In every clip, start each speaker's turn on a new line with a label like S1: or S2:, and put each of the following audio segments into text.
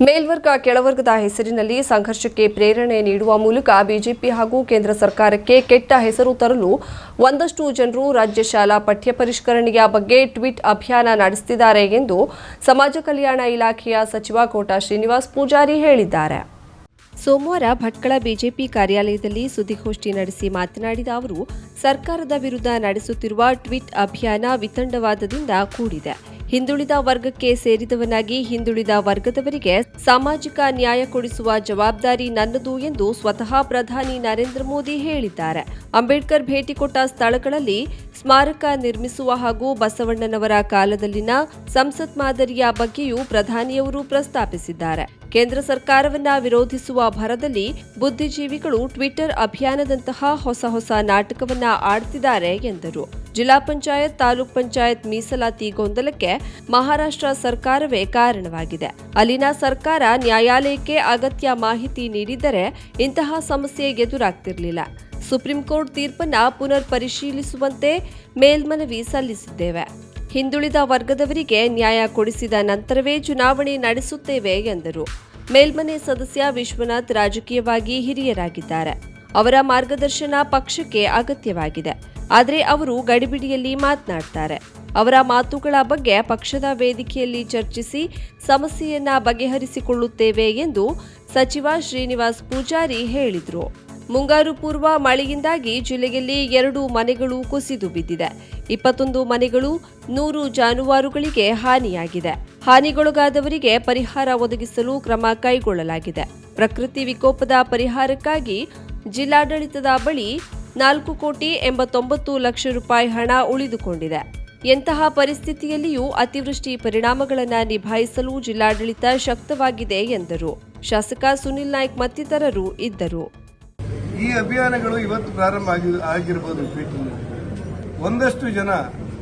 S1: ಮೇಲ್ವರ್ಗ ಕೆಳವರ್ಗದ ಹೆಸರಿನಲ್ಲಿ ಸಂಘರ್ಷಕ್ಕೆ ಪ್ರೇರಣೆ ನೀಡುವ ಮೂಲಕ ಬಿಜೆಪಿ ಹಾಗೂ ಕೇಂದ್ರ ಸರ್ಕಾರಕ್ಕೆ ಕೆಟ್ಟ ಹೆಸರು ತರಲು ಒಂದಷ್ಟು ಜನರು ರಾಜ್ಯ ಶಾಲಾ ಪಠ್ಯ ಪರಿಷ್ಕರಣೆಯ ಬಗ್ಗೆ ಟ್ವೀಟ್ ಅಭಿಯಾನ ನಡೆಸುತ್ತಿದ್ದಾರೆ ಎಂದು ಸಮಾಜ ಕಲ್ಯಾಣ ಇಲಾಖೆಯ ಸಚಿವ ಕೋಟಾ ಶ್ರೀನಿವಾಸ್ ಪೂಜಾರಿ ಹೇಳಿದ್ದಾರೆ. ಸೋಮವಾರ ಭಟ್ಕಳ ಬಿಜೆಪಿ ಕಾರ್ಯಾಲಯದಲ್ಲಿ ಸುದ್ದಿಗೋಷ್ಠಿ ನಡೆಸಿ ಮಾತನಾಡಿದ ಅವರು, ಸರ್ಕಾರದ ವಿರುದ್ಧ ನಡೆಸುತ್ತಿರುವ ಟ್ವೀಟ್ ಅಭಿಯಾನ ವಿತಂಡವಾದದಿಂದ ಕೂಡಿದೆ. ಹಿಂದುಳಿದ ವರ್ಗಕ್ಕೆ ಸೇರಿದವನಾಗಿ ಹಿಂದುಳಿದ ವರ್ಗದವರಿಗೆ ಸಾಮಾಜಿಕ ನ್ಯಾಯ ಕೊಡಿಸುವ ಜವಾಬ್ದಾರಿ ನನ್ನದು ಎಂದು ಸ್ವತಃ ಪ್ರಧಾನಿ ನರೇಂದ್ರ ಮೋದಿ ಹೇಳಿದ್ದಾರೆ. ಅಂಬೇಡ್ಕರ್ ಭೇಟಿ ಕೊಟ್ಟ ಸ್ಥಳಗಳಲ್ಲಿ ಸ್ಮಾರಕ ನಿರ್ಮಿಸುವ ಹಾಗೂ ಬಸವಣ್ಣನವರ ಕಾಲದಲ್ಲಿನ ಸಂಸತ್ ಮಾದರಿಯ ಬಗ್ಗೆಯೂ ಪ್ರಧಾನಿಯವರು ಪ್ರಸ್ತಾಪಿಸಿದ್ದಾರೆ. ಕೇಂದ್ರ ಸರ್ಕಾರವನ್ನ ವಿರೋಧಿಸುವ ಭರದಲ್ಲಿ ಬುದ್ಧಿಜೀವಿಗಳು ಟ್ವಿಟರ್ ಅಭಿಯಾನದಂತಹ ಹೊಸ ಹೊಸ ನಾಟಕವನ್ನ ಆಡ್ತಿದ್ದಾರೆ ಎಂದರು. ಜಿಲ್ಲಾ ಪಂಚಾಯತ್, ತಾಲೂಕ್ ಪಂಚಾಯತ್ ಮೀಸಲಾತಿ ಗೊಂದಲಕ್ಕೆ ಮಹಾರಾಷ್ಟ್ರ ಸರ್ಕಾರವೇ ಕಾರಣವಾಗಿದೆ. ಅಲ್ಲಿನ ಸರ್ಕಾರ ನ್ಯಾಯಾಲಯಕ್ಕೆ ಅಗತ್ಯ ಮಾಹಿತಿ ನೀಡಿದರೆ ಇಂತಹ ಸಮಸ್ಯೆ ಎದುರಾಗ್ತಿರಲಿಲ್ಲ. ಸುಪ್ರೀಂ ಕೋರ್ಟ್ ತೀರ್ಪನ್ನ ಪುನರ್ ಪರಿಶೀಲಿಸುವಂತೆ ಮೇಲ್ಮನವಿ ಸಲ್ಲಿಸಿದ್ದೇವೆ. ಹಿಂದುಳಿದ ವರ್ಗದವರಿಗೆ ನ್ಯಾಯ ಕೊಡಿಸಿದ ನಂತರವೇ ಚುನಾವಣೆ ನಡೆಸುತ್ತೇವೆ ಎಂದರು. ಮೇಲ್ಮನೆ ಸದಸ್ಯ ವಿಶ್ವನಾಥ್ ರಾಜಕೀಯವಾಗಿ ಹಿರಿಯರಾಗಿದ್ದಾರೆ. ಅವರ ಮಾರ್ಗದರ್ಶನ ಪಕ್ಷಕ್ಕೆ ಅಗತ್ಯವಾಗಿದೆ. ಆದರೆ ಅವರು ಗಡಿಬಿಡಿಯಲ್ಲಿ ಮಾತನಾಡ್ತಾರೆ. ಅವರ ಮಾತುಗಳ ಬಗ್ಗೆ ಪಕ್ಷದ ವೇದಿಕೆಯಲ್ಲಿ ಚರ್ಚಿಸಿ ಸಮಸ್ಯೆಯನ್ನ ಬಗೆಹರಿಸಿಕೊಳ್ಳುತ್ತೇವೆ ಎಂದು ಸಚಿವ ಶ್ರೀನಿವಾಸ್ ಪೂಜಾರಿ ಹೇಳಿದರು. ಮುಂಗಾರು ಪೂರ್ವ ಮಳೆಯಿಂದಾಗಿ ಜಿಲ್ಲೆಯಲ್ಲಿ ಎರಡು ಮನೆಗಳು ಕುಸಿದು ಬಿದ್ದಿದೆ. ಇಪ್ಪತ್ತೊಂದು ಮನೆಗಳು ನೂರು ಜಾನುವಾರುಗಳಿಗೆ ಹಾನಿಯಾಗಿದೆ. ಹಾನಿಗೊಳಗಾದವರಿಗೆ ಪರಿಹಾರ ಒದಗಿಸಲು ಕ್ರಮ ಕೈಗೊಳ್ಳಲಾಗಿದೆ. ಪ್ರಕೃತಿ ವಿಕೋಪದ ಪರಿಹಾರಕ್ಕಾಗಿ ಜಿಲ್ಲಾಡಳಿತದ ಬಳಿ ನಾಲ್ಕು ಕೋಟಿ ಎಂಬತ್ತೊಂಬತ್ತು ಲಕ್ಷ ರೂಪಾಯಿ ಹಣ ಉಳಿದುಕೊಂಡಿದೆ. ಎಂತಹ ಪರಿಸ್ಥಿತಿಯಲ್ಲಿಯೂ ಅತಿವೃಷ್ಟಿ ಪರಿಣಾಮಗಳನ್ನು ನಿಭಾಯಿಸಲು ಜಿಲ್ಲಾಡಳಿತ ಶಕ್ತವಾಗಿದೆ ಎಂದರು. ಶಾಸಕ ಸುನಿಲ್ ನಾಯ್ಕ್ ಮತ್ತಿತರರು ಇದ್ದರು.
S2: ಈ ಅಭಿಯಾನಗಳು ಇವತ್ತು ಪ್ರಾರಂಭ ಆಗಿ ಟ್ವೀಟರ್ನಲ್ಲಿ ಒಂದಷ್ಟು ಜನ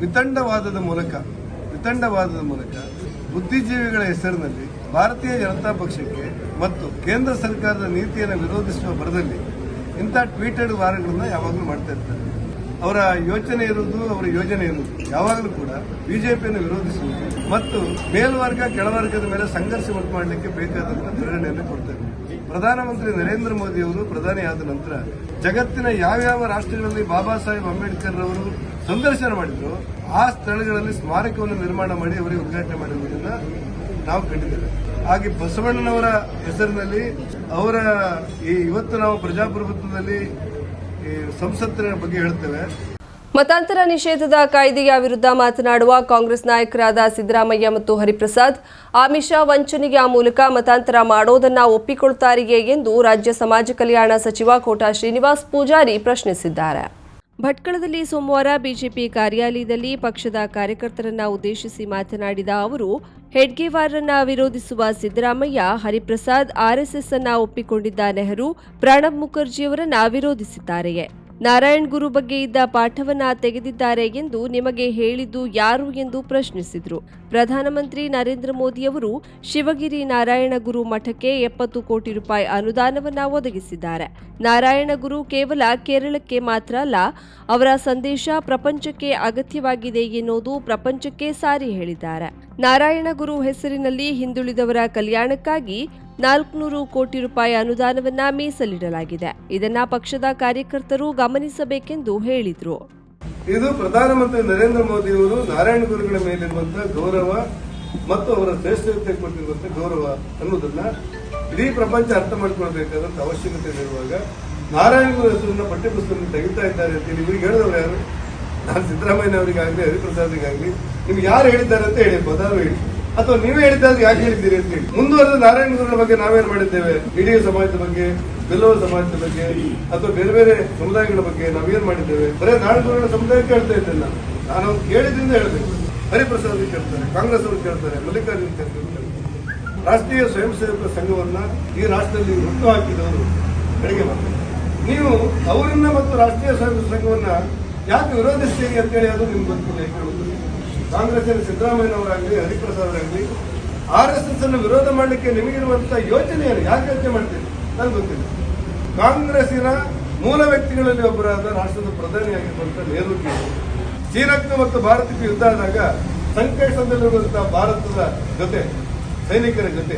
S2: ವಿತಂಡವಾದದ ಮೂಲಕ ವಿತಂಡವಾದದ ಮೂಲಕ ಬುದ್ಧಿಜೀವಿಗಳ ಹೆಸರಿನಲ್ಲಿ ಭಾರತೀಯ ಜನತಾ ಪಕ್ಷಕ್ಕೆ ಮತ್ತು ಕೇಂದ್ರ ಸರ್ಕಾರದ ನೀತಿಯನ್ನು ವಿರೋಧಿಸುವ ಭರದಲ್ಲಿ ಇಂಥ ಟ್ವೀಟೆಡ್ ವಾರಗಳನ್ನ ಯಾವಾಗಲೂ ಮಾಡ್ತಾ ಇರ್ತಾರೆ. ಅವರ ಯೋಚನೆ ಇರುವುದು, ಅವರ ಯೋಜನೆ ಇರುವುದು. ಯಾವಾಗಲೂ ಕೂಡ ಬಿಜೆಪಿಯನ್ನು ವಿರೋಧಿಸುವುದು ಮತ್ತು ಮೇಲ್ವರ್ಗ, ಕೆಳವರ್ಗದ ಮೇಲೆ ಸಂಘರ್ಷ ಉಂಟು ಮಾಡಲಿಕ್ಕೆ ಬೇಕಾದಂತಹ ಪ್ರೇರಣೆಯನ್ನು ಕೊಡ್ತಾರೆ ಪ್ರಧಾನಮಂತ್ರಿ ನರೇಂದ್ರ ಮೋದಿ ಅವರು ಪ್ರಧಾನಿ ಆದ ನಂತರ ಜಗತ್ತಿನ ಯಾವ್ಯಾವ ರಾಷ್ಟ್ರಗಳಲ್ಲಿ ಬಾಬಾ ಸಾಹೇಬ್ ಅಂಬೇಡ್ಕರ್ ಅವರು ಸಂದರ್ಶನ ಮಾಡಿದ್ರು. ಆ ಸ್ಥಳಗಳಲ್ಲಿ ಸ್ಮಾರಕವನ್ನು ನಿರ್ಮಾಣ ಮಾಡಿ ಅವರಿಗೆ ಉದ್ಘಾಟನೆ ಮಾಡಿರುವುದನ್ನ ನಾವು ಕಂಡಿದ್ದೇವೆ. ಹಾಗೆ ಬಸವಣ್ಣನವರ ಹೆಸರಿನಲ್ಲಿ ಅವರ ಈ ಇವತ್ತು ನಾವು ಪ್ರಜಾಪ್ರಭುತ್ವದಲ್ಲಿ ಸಂಸತ್ತಿನ ಬಗ್ಗೆ ಹೇಳ್ತೇವೆ.
S1: ಮತಾಂತರ ನಿಷೇಧದ ಕಾಯ್ದೆಯ ವಿರುದ್ಧ ಮಾತನಾಡುವ ಕಾಂಗ್ರೆಸ್ ನಾಯಕರಾದ ಸಿದ್ದರಾಮಯ್ಯ ಮತ್ತು ಹರಿಪ್ರಸಾದ್ ಆಮಿಷ ವಂಚನೆಗೆ ಆ ಮೂಲಕ ಮತಾಂತರ ಮಾಡೋದನ್ನ ಒಪ್ಪಿಕೊಳ್ತಾರೆಯೇ ಎಂದು ರಾಜ್ಯ ಸಮಾಜ ಕಲ್ಯಾಣ ಸಚಿವ ಕೋಟಾ ಶ್ರೀನಿವಾಸ್ ಪೂಜಾರಿ ಪ್ರಶ್ನಿಸಿದ್ದಾರೆ. ಭಟ್ಕಳದಲ್ಲಿ ಸೋಮವಾರ ಬಿಜೆಪಿ ಕಾರ್ಯಾಲಯದಲ್ಲಿ ಪಕ್ಷದ ಕಾರ್ಯಕರ್ತರನ್ನ ಉದ್ದೇಶಿಸಿ ಮಾತನಾಡಿದ ಅವರು ಹೆಡ್ಗೇವಾರನ್ನ ವಿರೋಧಿಸುವ ಸಿದ್ದರಾಮಯ್ಯ, ಹರಿಪ್ರಸಾದ್ ಆರ್ಎಸ್ಎಸ್ ಅನ್ನ ಒಪ್ಪಿಕೊಂಡಿದ್ದ ನೆಹರು, ಪ್ರಣಬ್ ಮುಖರ್ಜಿಯವರನ್ನ ವಿರೋಧಿಸಿದ್ದಾರೆಯೇ? ನಾರಾಯಣ್ ಗುರು ಬಗ್ಗೆ ಇದ್ದ ಪಾಠವನ್ನ ತೆಗೆದಿದ್ದಾರೆ ಎಂದು ನಿಮಗೆ ಹೇಳಿದ್ದು ಯಾರು ಎಂದು ಪ್ರಶ್ನಿಸಿದ್ರು. ಪ್ರಧಾನಮಂತ್ರಿ ನರೇಂದ್ರ ಮೋದಿಯವರು ಶಿವಗಿರಿ ನಾರಾಯಣಗುರು ಮಠಕ್ಕೆ ಎಪ್ಪತ್ತು ಕೋಟಿ ರೂಪಾಯಿ ಅನುದಾನವನ್ನ ಒದಗಿಸಿದ್ದಾರೆ. ನಾರಾಯಣಗುರು ಕೇವಲ ಕೇರಳಕ್ಕೆ ಮಾತ್ರ ಅಲ್ಲ, ಅವರ ಸಂದೇಶ ಪ್ರಪಂಚಕ್ಕೆ ಅಗತ್ಯವಾಗಿದೆ ಎನ್ನುವುದು ಪ್ರಪಂಚಕ್ಕೆ ಸಾರಿ ಹೇಳಿದ್ದಾರೆ. ನಾರಾಯಣಗುರು ಹೆಸರಿನಲ್ಲಿ ಹಿಂದುಳಿದವರ ಕಲ್ಯಾಣಕ್ಕಾಗಿ ನಾಲ್ಕುನೂರು ಕೋಟಿ ರೂಪಾಯಿ ಅನುದಾನವನ್ನ ಮೀಸಲಿಡಲಾಗಿದೆ. ಇದನ್ನ ಪಕ್ಷದ ಕಾರ್ಯಕರ್ತರು ಗಮನಿಸಬೇಕೆಂದು ಹೇಳಿದ್ರು.
S2: ಇದು ಪ್ರಧಾನಮಂತ್ರಿ ನರೇಂದ್ರ ಮೋದಿ ಅವರು ನಾರಾಯಣ ಗುರುಗಳ ಮೇಲಿರುವಂತಹ ಗೌರವ ಮತ್ತು ಅವರ ಶ್ರೇಷ್ಠತೆ ಕೊಟ್ಟಿರುವಂತಹ ಗೌರವ ಅನ್ನೋದನ್ನ ಇಡೀ ಪ್ರಪಂಚ ಅರ್ಥ ಮಾಡಿಕೊಳ್ಬೇಕಾದಂತ ಅವಶ್ಯಕತೆ ಇರುವಾಗ ನಾರಾಯಣ ಗುರು ಹೆಸರನ್ನ ಪಠ್ಯಪುಸ್ತಕ ತೆಗಿತಾ ಇದ್ದಾರೆ ಅಂತ ಹೇಳಿ ಇವ್ರಿಗೆ ಹೇಳಿದವರು ಯಾರು? ನಾನು ಸಿದ್ದರಾಮಯ್ಯ ಅವರಿಗಾಗಲಿ ಹರಿಪ್ರಸಾದ್ಗಾಗಲಿ ನಿಮ್ಗೆ ಯಾರು ಹೇಳಿದ್ದಾರೆ ಅಂತ ಹೇಳಿ ಬದಲು ಹೇಳಿ. ಅಥವಾ ನೀವೇ ಹೇಳಿದ್ದಾರೆ ಯಾಕೆ ಹೇಳಿದ್ದೀರಿ ಅಂತ ಹೇಳಿ. ಮುಂದುವರೆದ ನಾರಾಯಣ ಗುರುಗಳ ಬಗ್ಗೆ ನಾವೇನ್ ಮಾಡಿದ್ದೇವೆ? ಇಡೀ ಸಮಾಜದ ಬಗ್ಗೆ ಬೆಲ್ಲವ ಸಮಾಜದ ಬಗ್ಗೆ ಅಥವಾ ಬೇರೆ ಬೇರೆ ಸಮುದಾಯಗಳ ಬಗ್ಗೆ ನಾವೇನ್ ಮಾಡಿದ್ದೇವೆ? ಬರೇ ನಾಡು ಗುರುಗಳ ಸಮುದಾಯಕ್ಕೆ ಹೇಳ್ತಾ ಇದ್ದೇನೆ ನಾನು ನಾನು ಕೇಳಿದ್ರಿಂದ ಹೇಳ್ಬೇಕು. ಹರಿಪ್ರಸಾದ್ ಕೇಳ್ತಾರೆ, ಕಾಂಗ್ರೆಸ್ ಅವರು ಕೇಳ್ತಾರೆ, ಮಲ್ಲಿಕಾರ್ಜುನ್ ಖರ್ಗೆ ರಾಷ್ಟ್ರೀಯ ಸ್ವಯಂ ಸೇವಕ ಸಂಘವನ್ನ ಈ ರಾಷ್ಟ್ರದಲ್ಲಿ ಹುಟ್ಟು ಹಾಕಿದವರು ಬೆಳಗ್ಗೆ ಮಾಡ್ತಾರೆ ನೀವು ಅವರನ್ನ ಮತ್ತು ರಾಷ್ಟ್ರೀಯ ಸ್ವಯಂ ಸಂಘವನ್ನ ಯಾಕೆ ವಿರೋಧಿಸ್ತೀರಿ ಅಂತೇಳಿ ಅದು ನಿಮ್ಗೆ ಗೊತ್ತಿಲ್ಲ ಹೇಳುವುದು ಕಾಂಗ್ರೆಸ್ಸಿನ ಸಿದ್ದರಾಮಯ್ಯನವರಾಗಲಿ, ಹರಿಪ್ರಸಾದ್ ಅವರಾಗಲಿ, ಆರ್ ಎಸ್ ಎಸ್ ಅನ್ನು ವಿರೋಧ ಮಾಡಲಿಕ್ಕೆ ನಿಮಗಿರುವಂತಹ ಯೋಚನೆ ಯಾಕೆ ಯೋಚನೆ ಮಾಡ್ತೀರಿ? ನನ್ಗೆ ಗೊತ್ತಿಲ್ಲ. ಕಾಂಗ್ರೆಸ್ಸಿನ ಮೂಲ ವ್ಯಕ್ತಿಗಳಲ್ಲಿ ಒಬ್ಬರಾದ ರಾಷ್ಟ್ರದ ಪ್ರಧಾನಿಯಾಗಿರುವಂತಹ ನೆಹರೂಜಿ ಚೀನಾಕ್ಕೆ ಮತ್ತು ಭಾರತಕ್ಕೆ ಯುದ್ಧ ಆದಾಗ ಸಂಕಷ್ಟದಲ್ಲಿರುವಂತಹ ಭಾರತದ ಜೊತೆ, ಸೈನಿಕರ ಜೊತೆ,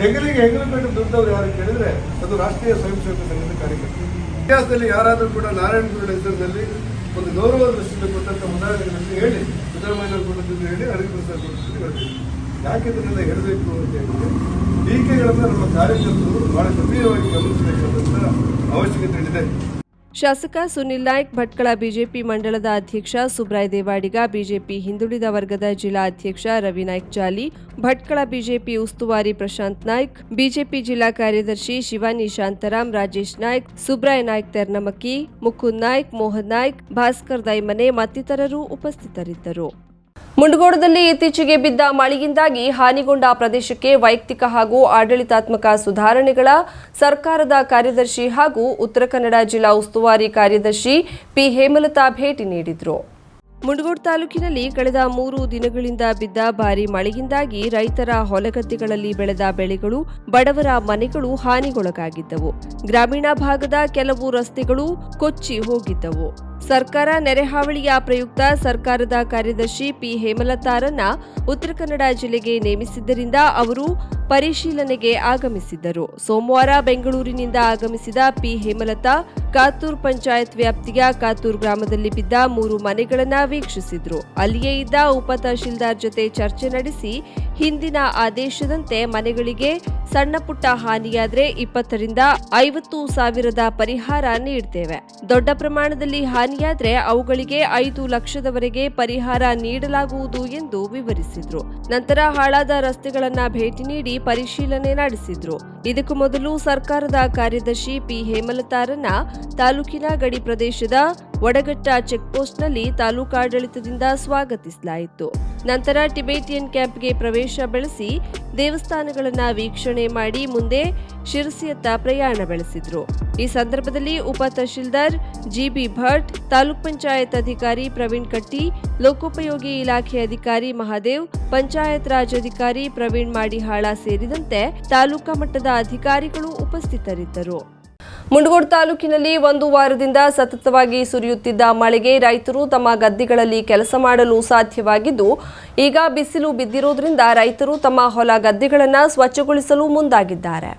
S2: ಹೆಗಲಿಗೆ ಹೆಗಲು ಕಟ್ಟು ದುಡ್ಡವ್ರು ಯಾರು ಕೇಳಿದ್ರೆ ಅದು ರಾಷ್ಟ್ರೀಯ ಸ್ವಯಂ ಸೇವಕ ಸಂಘದ ಕಾರ್ಯಕರ್ತರು. ಇತಿಹಾಸದಲ್ಲಿ ಯಾರಾದರೂ ಕೂಡ ನಾರಾಯಣ ಗುರುಗಳ ಹೆಸರಿನಲ್ಲಿ ಒಂದು ಗೌರವ ದೃಷ್ಟಿಯಿಂದ ಕೊಟ್ಟಂತ ಉದಾಹರಣೆಗಳನ್ನು ಹೇಳಿ ಸಿದ್ದರಾಮಯ್ಯ ಕೊಟ್ಟದ್ದು ಹೇಳಿ ಅರವಿಂದ್ ಪ್ರಸಾದ್ ಹೇಳಿ ಯಾಕೆ ಇದನ್ನೆಲ್ಲ ಹೇಳಬೇಕು ಅಂತ ಹೇಳಿದ್ರೆ
S1: ಶಾಸಕ ಸುನಿಲ್ ನಾಯ್ಕ್, ಭಟ್ಕಳ ಬಿಜೆಪಿ ಮಂಡಳದ ಅಧ್ಯಕ್ಷ ಸುಬ್ರಾಯ್ ದೇವಾಡಿಗ, ಬಿಜೆಪಿ ಹಿಂದುಳಿದ ವರ್ಗದ ಜಿಲ್ಲಾ ಅಧ್ಯಕ್ಷ ರವಿ ನಾಯ್ಕ್ ಜಾಲಿ, ಭಟ್ಕಳ ಬಿಜೆಪಿ ಉಸ್ತುವಾರಿ ಪ್ರಶಾಂತ್ ನಾಯ್ಕ್, ಬಿಜೆಪಿ ಜಿಲ್ಲಾ ಕಾರ್ಯದರ್ಶಿ ಶಿವಾನಿ ಶಾಂತರಾಮ್, ರಾಜೇಶ್ ನಾಯ್ಕ್, ಸುಬ್ರಾಯ್ ನಾಯ್ಕ್ ತೆರ್ನಮಕ್ಕಿ, ಮುಕುಂದ್ ನಾಯ್ಕ್, ಮೋಹನ್ ನಾಯ್ಕ್, ಭಾಸ್ಕರ್ ದೈಮನೆ ಮತ್ತಿತರರು ಉಪಸ್ಥಿತರಿದ್ದರು. ಮುಂಡಗೋಡದಲ್ಲಿ ಇತ್ತೀಚೆಗೆ ಬಿದ್ದ ಮಳೆಯಿಂದಾಗಿ ಹಾನಿಗೊಂಡ ಪ್ರದೇಶಕ್ಕೆ ವೈಯಕ್ತಿಕ ಹಾಗೂ ಆಡಳಿತಾತ್ಮಕ ಸುಧಾರಣೆಗಳ ಸರ್ಕಾರದ ಕಾರ್ಯದರ್ಶಿ ಹಾಗೂ ಉತ್ತರ ಕನ್ನಡ ಜಿಲ್ಲಾ ಉಸ್ತುವಾರಿ ಕಾರ್ಯದರ್ಶಿ ಪಿ ಹೇಮಲತಾ ಭೇಟಿ ನೀಡಿದರು. ಮುಂಡಗೋಡ್ ತಾಲೂಕಿನಲ್ಲಿ ಕಳೆದ ಮೂರು ದಿನಗಳಿಂದ ಬಿದ್ದ ಭಾರಿ ಮಳೆಯಿಂದಾಗಿ ರೈತರ ಹೊಲಗದ್ದೆಗಳಲ್ಲಿ ಬೆಳೆದ ಬೆಳೆಗಳು, ಬಡವರ ಮನೆಗಳು ಹಾನಿಗೊಳಗಾಗಿದ್ದವು. ಗ್ರಾಮೀಣ ಭಾಗದ ಕೆಲವು ರಸ್ತೆಗಳು ಕೊಚ್ಚಿ ಹೋಗಿದ್ದವು. ಸರ್ಕಾರ ನೆರೆಹಾವಳಿಯ ಪ್ರಯುಕ್ತ ಸರ್ಕಾರದ ಕಾರ್ಯದರ್ಶಿ ಪಿ ಹೇಮಲತಾರನ್ನ ಉತ್ತರ ಕನ್ನಡ ಜಿಲ್ಲೆಗೆ ನೇಮಿಸಿದ್ದರಿಂದ ಅವರು ಪರಿಶೀಲನೆಗೆ ಆಗಮಿಸಿದ್ದರು. ಸೋಮವಾರ ಬೆಂಗಳೂರಿನಿಂದ ಆಗಮಿಸಿದ ಪಿ ಹೇಮಲತಾ ಕಾತೂರ್ ಪಂಚಾಯತ್ ವ್ಯಾಪ್ತಿಯ ಕಾತೂರ್ ಗ್ರಾಮದಲ್ಲಿ ಬಿದ್ದ ಮೂರು ಮನೆಗಳನ್ನು ವೀಕ್ಷಿಸಿದ್ರು. ಅಲ್ಲಿಯೇ ಇದ್ದ ಉಪ ತಹಶೀಲ್ದಾರ್ ಜೊತೆ ಚರ್ಚೆ ನಡೆಸಿ ಹಿಂದಿನ ಆದೇಶದಂತೆ ಮನೆಗಳಿಗೆ ಸಣ್ಣಪುಟ್ಟ ಹಾನಿಯಾದರೆ ಇಪ್ಪತ್ತರಿಂದ ಐವತ್ತು ಸಾವಿರದ ಪರಿಹಾರ ನೀಡುತ್ತೇವೆ ದೊಡ್ಡ ಪ್ರಮಾಣದಲ್ಲಿ ಹಾನಿಯಾದರೆ ಅವುಗಳಿಗೆ ಐದು ಲಕ್ಷದವರೆಗೆ ಪರಿಹಾರ ನೀಡಲಾಗುವುದು ಎಂದು ವಿವರಿಸಿದ್ರು. ನಂತರ ಹಾಳಾದ ರಸ್ತೆಗಳನ್ನು ಭೇಟಿ ನೀಡಿ ಪರಿಶೀಲನೆ ನಡೆಸಿದ್ರು. ಇದಕ್ಕೂ ಮೊದಲು ಸರ್ಕಾರದ ಕಾರ್ಯದರ್ಶಿ ಪಿ ಹೇಮಲತಾರನ್ನ ತಾಲೂಕಿನ ಗಡಿ ಪ್ರದೇಶದ ಒಡಗಟ್ಟ ಚೆಕ್ಪೋಸ್ಟ್ನಲ್ಲಿ ತಾಲೂಕಾಡಳಿತದಿಂದ ಸ್ವಾಗತಿಸಲಾಯಿತು. ನಂತರ ಟಿಬೇಟಿಯನ್ ಕ್ಯಾಂಪ್ಗೆ ಪ್ರವೇಶ ಬೆಳೆಸಿ ದೇವಸ್ಥಾನಗಳನ್ನು ವೀಕ್ಷಣೆ ಮಾಡಿ ಮುಂದೆ ಶಿರಸಿಯತ್ತ ಪ್ರಯಾಣ ಬೆಳೆಸಿದ್ರು. ಈ ಸಂದರ್ಭದಲ್ಲಿ ಉಪ ತಹಶೀಲ್ದಾರ್ ಜಿಬಿ ಭಟ್, ತಾಲೂಕ್ ಪಂಚಾಯತ್ ಅಧಿಕಾರಿ ಪ್ರವೀಣ್ ಕಟ್ಟಿ, ಲೋಕೋಪಯೋಗಿ ಇಲಾಖೆ ಅಧಿಕಾರಿ ಮಹಾದೇವ್, ಪಂಚಾಯತ್ ರಾಜ್ ಅಧಿಕಾರಿ ಪ್ರವೀಣ್ ಮಾಡಿಹಾಳ ಸೇರಿದಂತೆ ತಾಲೂಕಾ ಮಟ್ಟದ ಅಧಿಕಾರಿಗಳು ಉಪಸ್ಥಿತರಿದ್ದರು. ಮುಂಡಗೋಡ್ ತಾಲೂಕಿನಲ್ಲಿ ಒಂದು ವಾರದಿಂದ ಸತತವಾಗಿ ಸುರಿಯುತ್ತಿದ್ದ ಮಳೆಗೆ ರೈತರು ತಮ್ಮ ಗದ್ದೆಗಳಲ್ಲಿ ಕೆಲಸ ಮಾಡಲು ಸಾಧ್ಯವಾಗಿದ್ದು, ಈಗ ಬಿಸಿಲು ಬಿದ್ದಿರೋದ್ರಿಂದ ರೈತರು ತಮ್ಮ ಹೊಲ ಗದ್ದೆಗಳನ್ನು ಸ್ವಚ್ಛಗೊಳಿಸಲು ಮುಂದಾಗಿದ್ದಾರೆ.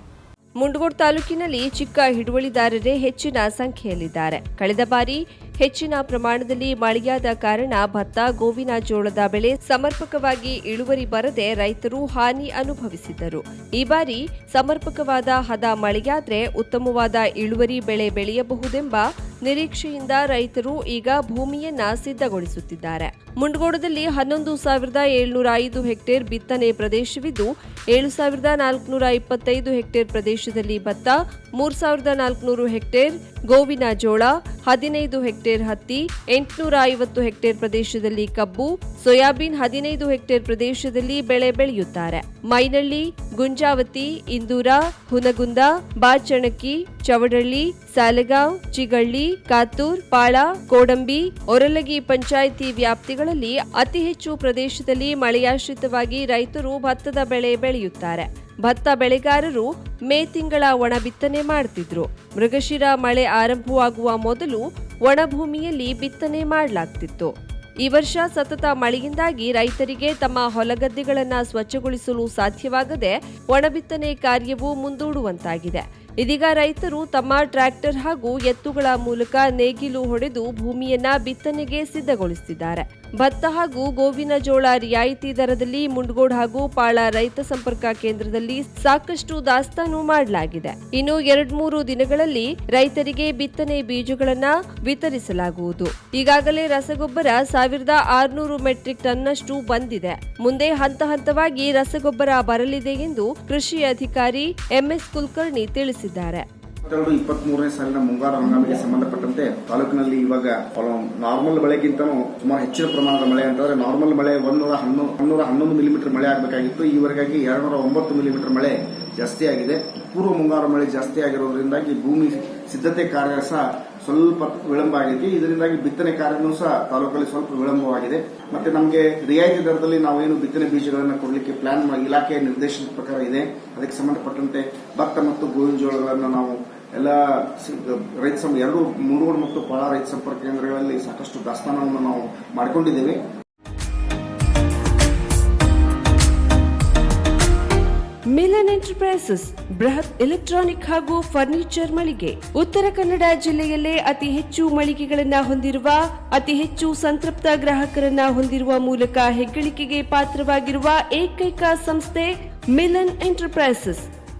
S1: ಮುಂಡಗೋಡ್ ತಾಲೂಕಿನಲ್ಲಿ ಚಿಕ್ಕ ಹಿಡುವಳಿದಾರರೇ ಹೆಚ್ಚಿನ ಸಂಖ್ಯೆಯಲ್ಲಿದ್ದಾರೆ. ಕಳೆದ ಬಾರಿ ಹೆಚ್ಚಿನ ಪ್ರಮಾಣದಲ್ಲಿ ಮಳೆಯಾದ ಕಾರಣ ಭತ್ತ, ಗೋವಿನ ಜೋಳದ ಬೆಳೆ ಸಮರ್ಪಕವಾಗಿ ಇಳುವರಿ ಬರದೆ ರೈತರು ಹಾನಿ ಅನುಭವಿಸಿದ್ದರು. ಈ ಬಾರಿ ಸಮರ್ಪಕವಾದ ಹದ ಮಳೆಯಾದ್ರೆ ಉತ್ತಮವಾದ ಇಳುವರಿ ಬೆಳೆ ಬೆಳೆಯಬಹುದೆಂಬ ನಿರೀಕ್ಷೆಯಿಂದ ರೈತರು ಈಗ ಭೂಮಿಯನ್ನ ಸಿದ್ಧಗೊಳಿಸುತ್ತಿದ್ದಾರೆ. ಮುಂಡಗೋಡದಲ್ಲಿ ಹನ್ನೊಂದು ಸಾವಿರದ ಏಳ್ನೂರ ಐದು ಹೆಕ್ಟೇರ್ ಬಿತ್ತನೆ ಪ್ರದೇಶವಿದ್ದು, ಏಳು ಸಾವಿರದ ನಾಲ್ಕುನೂರ ಇಪ್ಪತ್ತೈದು ಹೆಕ್ಟೇರ್ ಪ್ರದೇಶದಲ್ಲಿ ಭತ್ತ ಮೂರು ಸಾವಿರದ ನಾಲ್ಕುನೂರು ಹೆಕ್ಟೇರ್ ಗೋವಿನ ಜೋಳ, ಹದಿನೈದು ಹೆಕ್ಟೇರ್ ಹತ್ತಿ ಎಂಟುನೂರ ಐವತ್ತು ಹೆಕ್ಟೇರ್ ಪ್ರದೇಶದಲ್ಲಿ ಕಬ್ಬು, ಸೋಯಾಬೀನ್ ಹದಿನೈದು ಹೆಕ್ಟೇರ್ ಪ್ರದೇಶದಲ್ಲಿ ಬೆಳೆ ಬೆಳೆಯುತ್ತಾರೆ. ಮೈನಳ್ಳಿ, ಗುಂಜಾವತಿ, ಇಂದೂರ, ಹುನಗುಂದ, ಬಾಚಣಕಿ ಚವಡಳ್ಳಿ ಸಾಲಗಾವ್, ಚಿಗಳ್ಳಿ, ಕಾತೂರ್, ಪಾಳ, ಕೋಡಂಬಿ ಒರಲಗಿ ಪಂಚಾಯಿತಿ ವ್ಯಾಪ್ತಿಗಳಲ್ಲಿ ಅತಿ ಹೆಚ್ಚು ಪ್ರದೇಶದಲ್ಲಿ ಮಳೆಯಾಶ್ರಿತವಾಗಿ ರೈತರು ಭತ್ತದ ಬೆಳೆ ಬೆಳೆಯುತ್ತಾರೆ. ಭತ್ತ ಬೆಳೆಗಾರರು ಮೇ ತಿಂಗಳ ಒಣ ಬಿತ್ತನೆ ಮಾಡುತ್ತಿದ್ರು ಮೃಗಶಿರ ಮಳೆ ಆರಂಭವಾಗುವ ಮೊದಲು ಒಣಭೂಮಿಯಲ್ಲಿ ಬಿತ್ತನೆ ಮಾಡಲಾಗ್ತಿತ್ತು. ಈ ವರ್ಷ ಸತತ ಮಳೆಯಿಂದಾಗಿ ರೈತರಿಗೆ ತಮ್ಮ ಹೊಲಗದ್ದೆಗಳನ್ನು ಸ್ವಚ್ಛಗೊಳಿಸಲು ಸಾಧ್ಯವಾಗದೆ ಒಣಬಿತ್ತನೆ ಕಾರ್ಯವು ಮುಂದೂಡುವಂತಾಗಿದೆ. ಇದೀಗ ರೈತರು ತಮ್ಮ ಟ್ರ್ಯಾಕ್ಟರ್ ಹಾಗೂ ಎತ್ತುಗಳ ಮೂಲಕ ನೇಗಿಲು ಹೊಡೆದು ಭೂಮಿಯನ್ನ ಬಿತ್ತನೆಗೆ ಸಿದ್ಧಗೊಳಿಸುತ್ತಿದ್ದಾರೆ ಭತ್ತ ಹಾಗೂ ಗೋವಿನ ಜೋಳ ರಿಯಾಯಿತಿ ದರದಲ್ಲಿ ಮುಂಡಗೋಡ್ ಹಾಗೂ ಪಾಳ ರೈತ ಸಂಪರ್ಕ ಕೇಂದ್ರದಲ್ಲಿ ಸಾಕಷ್ಟು ದಾಸ್ತಾನು ಮಾಡಲಾಗಿದೆ. ಇನ್ನು ಎರಡ್ ಮೂರು ದಿನಗಳಲ್ಲಿ ರೈತರಿಗೆ ಬಿತ್ತನೆ ಬೀಜಗಳನ್ನ ವಿತರಿಸಲಾಗುವುದು. ಈಗಾಗಲೇ ರಸಗೊಬ್ಬರ ಸಾವಿರದ ಆರುನೂರು ಮೆಟ್ರಿಕ್ ಟನ್ನಷ್ಟು ಬಂದಿದೆ. ಮುಂದೆ ಹಂತ ಹಂತವಾಗಿ ರಸಗೊಬ್ಬರ ಬರಲಿದೆ ಎಂದು ಕೃಷಿ ಅಧಿಕಾರಿ ಎಂಎಸ್ ಕುಲಕರ್ಣಿ ತಿಳಿಸಿದ್ದಾರೆ.
S3: ಇಪ್ಪತ್ತೆರಡು ಇಪ್ಪತ್ತ್ ಮೂರನೇ ಸಾಲಿನ ಮುಂಗಾರು ಹಂಗಾಮಿಗೆ ಸಂಬಂಧಪಟ್ಟಂತೆ ತಾಲೂಕಿನಲ್ಲಿ ಇವಾಗ ನಾರ್ಮಲ್ ಮಳೆಗಿಂತನೂ ಸುಮಾರು ಹೆಚ್ಚಿನ ಪ್ರಮಾಣದ ಮಳೆ ಅಂತಂದ್ರೆ ನಾರ್ಮಲ್ ಮಳೆ ಒಂದೂರ ಹನ್ನೊಂದು ಹನ್ನೂರ ಹನ್ನೊಂದು ಮಿಲಿಮೀಟರ್ ಮಳೆ ಆಗಬೇಕಾಗಿತ್ತು. ಈವರೆಗಾಗಿ ಎರಡ್ನೂರ ಒಂಬತ್ತು ಮಿಲಿಮೀಟರ್ ಮಳೆ ಜಾಸ್ತಿ ಆಗಿದೆ. ಪೂರ್ವ ಮುಂಗಾರು ಮಳೆ ಜಾಸ್ತಿ ಆಗಿರೋದ್ರಿಂದಾಗಿ ಭೂಮಿ ಸಿದ್ಧತೆ ಕಾರ್ಯ ಸಹ ಸ್ವಲ್ಪ ವಿಳಂಬ ಆಗಿದೆ ಇದರಿಂದಾಗಿ ಬಿತ್ತನೆ ಕಾರ್ಯನೂ ಸಹ ತಾಲೂಕಲ್ಲಿ ಸ್ವಲ್ಪ ವಿಳಂಬವಾಗಿದೆ. ಮತ್ತೆ ನಮಗೆ ರಿಯಾಯಿತಿ ದರದಲ್ಲಿ ನಾವು ಏನು ಬಿತ್ತನೆ ಬೀಜಗಳನ್ನು ಕೊಡಲಿಕ್ಕೆ ಪ್ಲಾನ್ ಇಲಾಖೆಯ ನಿರ್ದೇಶನದ ಪ್ರಕಾರ ಇದೆ. ಅದಕ್ಕೆ ಸಂಬಂಧಪಟ್ಟಂತೆ ಭತ್ತ ಮತ್ತು ಗೋವಿನ ಜೋಳಗಳನ್ನು ನಾವು ಎಲ್ಲ ರೈತ ಸಂ ಎರಡು ಮತ್ತು ಪಾಳ ರೈತ ಸಂಪರ್ಕ ಕೇಂದ್ರಗಳಲ್ಲಿ ಸಾಕಷ್ಟು ದಾಸ್ತಾನವನ್ನು ನಾವು ಮಾಡಿಕೊಂಡಿದ್ದೇವೆ.
S1: ಮಿಲನ್ ಎಂಟರ್ಪ್ರೈಸಸ್, ಬೃಹತ್ ಎಲೆಕ್ಟ್ರಾನಿಕ್ ಹಾಗೂ ಫರ್ನಿಚರ್ ಮಳಿಗೆ. ಉತ್ತರ ಕನ್ನಡ ಜಿಲ್ಲೆಯಲ್ಲೇ ಅತಿ ಹೆಚ್ಚು ಮಳಿಗೆಗಳನ್ನ ಹೊಂದಿರುವ, ಅತಿ ಹೆಚ್ಚು ಸಂತೃಪ್ತ ಗ್ರಾಹಕರನ್ನ ಹೊಂದಿರುವ ಮೂಲಕ ಹೆಗ್ಗಳಿಕೆಗೆ ಪಾತ್ರವಾಗಿರುವ ಏಕೈಕ ಸಂಸ್ಥೆ ಮಿಲನ್ ಎಂಟರ್ಪ್ರೈಸಸ್.